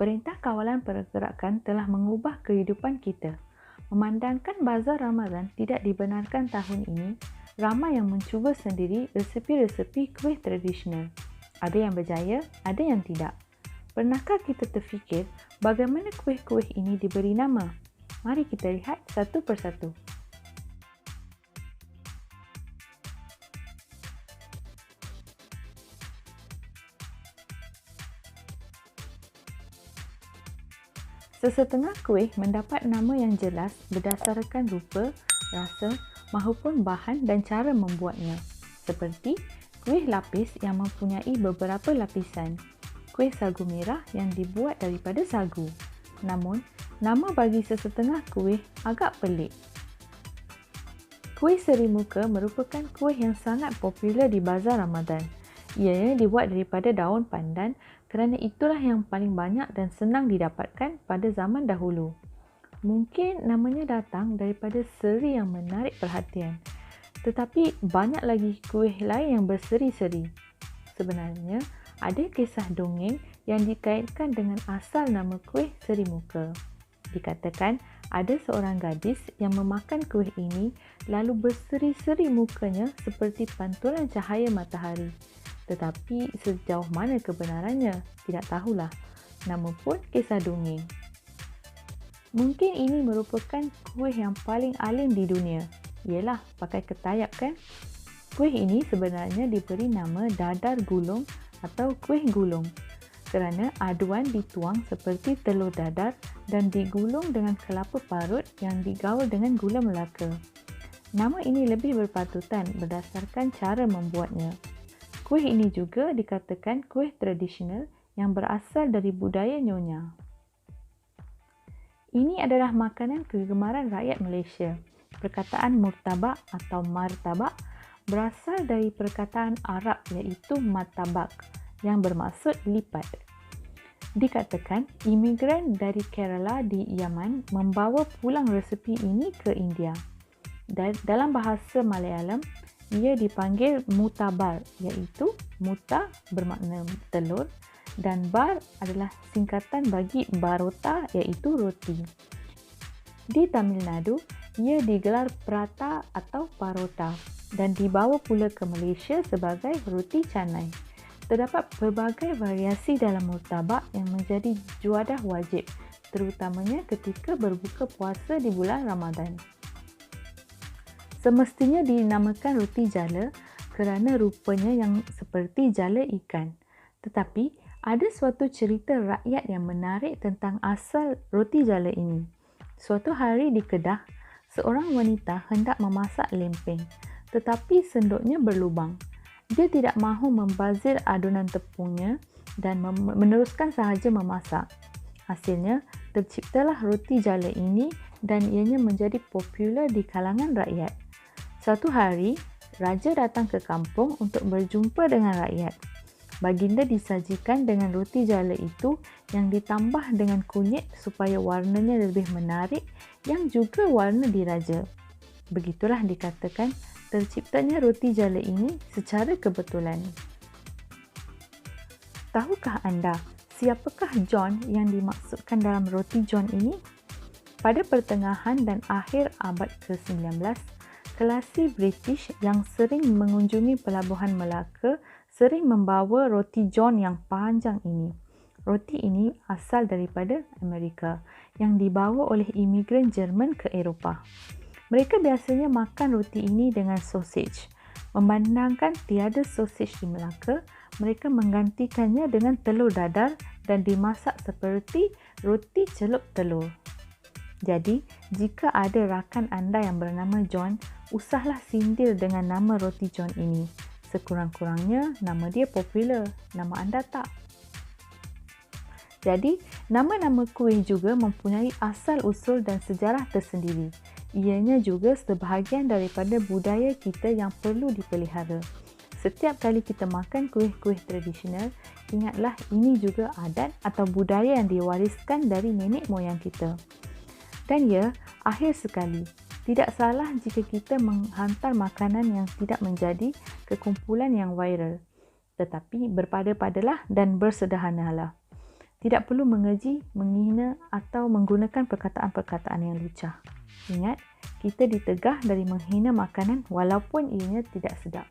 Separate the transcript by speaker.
Speaker 1: Perintah Kawalan Pergerakan telah mengubah kehidupan kita. Memandangkan bazar Ramadan tidak dibenarkan tahun ini, ramai yang mencuba sendiri resepi-resepi kuih tradisional. Ada yang berjaya, ada yang tidak. Pernahkah kita terfikir bagaimana kuih-kuih ini diberi nama? Mari kita lihat satu persatu. Sesetengah kuih mendapat nama yang jelas berdasarkan rupa, rasa maupun bahan dan cara membuatnya. Seperti kuih lapis yang mempunyai beberapa lapisan, kuih sagu merah yang dibuat daripada sagu. Namun, nama bagi sesetengah kuih agak pelik. Kuih seri muka merupakan kuih yang sangat popular di bazar Ramadan. Ianya dibuat daripada daun pandan kerana itulah yang paling banyak dan senang didapatkan pada zaman dahulu. Mungkin namanya datang daripada seri yang menarik perhatian. Tetapi banyak lagi kuih lain yang berseri-seri. Sebenarnya, ada kisah dongeng yang dikaitkan dengan asal nama kuih seri muka. Dikatakan ada seorang gadis yang memakan kuih ini lalu berseri-seri mukanya seperti pantulan cahaya matahari. Tetapi sejauh mana kebenarannya, tidak tahulah. Nama pun kisah dongeng. Mungkin ini merupakan kuih yang paling alim di dunia. Ialah pakai ketayap kan? Kuih ini sebenarnya diberi nama dadar gulung atau kuih gulung kerana aduan dituang seperti telur dadar dan digulung dengan kelapa parut yang digaul dengan gula melaka. Nama ini lebih berpatutan berdasarkan cara membuatnya. Kuih ini juga dikatakan kuih tradisional yang berasal dari budaya Nyonya. Ini adalah makanan kegemaran rakyat Malaysia. Perkataan murtabak atau martabak berasal dari perkataan Arab iaitu matabak yang bermaksud lipat. Dikatakan imigran dari Kerala di Yaman membawa pulang resepi ini ke India. Dalam bahasa Malayalam, ia dipanggil mutabar iaitu muta bermakna telur dan bar adalah singkatan bagi barota iaitu roti. Di Tamil Nadu, ia digelar prata atau parota dan dibawa pula ke Malaysia sebagai roti canai. Terdapat pelbagai variasi dalam murtabak yang menjadi juadah wajib terutamanya ketika berbuka puasa di bulan Ramadan semestinya dinamakan roti jala kerana rupanya yang seperti jala ikan. Tetapi ada suatu cerita rakyat yang menarik tentang asal roti jala ini. Suatu hari di Kedah, seorang wanita hendak memasak lempeng tetapi sendoknya berlubang. Dia tidak mahu membazir adunan tepungnya dan meneruskan sahaja memasak. Hasilnya, terciptalah roti jala ini dan ianya menjadi popular di kalangan rakyat. Suatu hari, raja datang ke kampung untuk berjumpa dengan rakyat. Baginda disajikan dengan roti jala itu yang ditambah dengan kunyit supaya warnanya lebih menarik yang juga warna diraja. Begitulah dikatakan terciptanya roti jala ini secara kebetulan. Tahukah anda siapakah John yang dimaksudkan dalam roti John ini? Pada pertengahan dan akhir abad ke-19, kelasi British yang sering mengunjungi pelabuhan Melaka sering membawa roti john yang panjang ini. Roti ini asal daripada Amerika yang dibawa oleh imigran Jerman ke Eropah. Mereka biasanya makan roti ini dengan sausage. Memandangkan tiada sausage di Melaka, mereka menggantikannya dengan telur dadar dan dimasak seperti roti celup telur. Jadi, jika ada rakan anda yang bernama John, usahlah sindir dengan nama roti john ini. Sekurang-kurangnya nama dia popular, nama anda tak. Jadi, nama-nama kuih juga mempunyai asal-usul dan sejarah tersendiri. Ianya juga sebahagian daripada budaya kita yang perlu dipelihara. Setiap kali kita makan kuih-kuih tradisional, ingatlah ini juga adat atau budaya yang diwariskan dari nenek moyang kita. Dan ya, akhir sekali, tidak salah jika kita menghantar makanan yang tidak menjadi kekumpulan yang viral. Tetapi berpada-padalah dan bersederhanalah. Tidak perlu mengeji, menghina atau menggunakan perkataan-perkataan yang lucah. Ingat, kita ditegah dari menghina makanan walaupun ianya tidak sedap.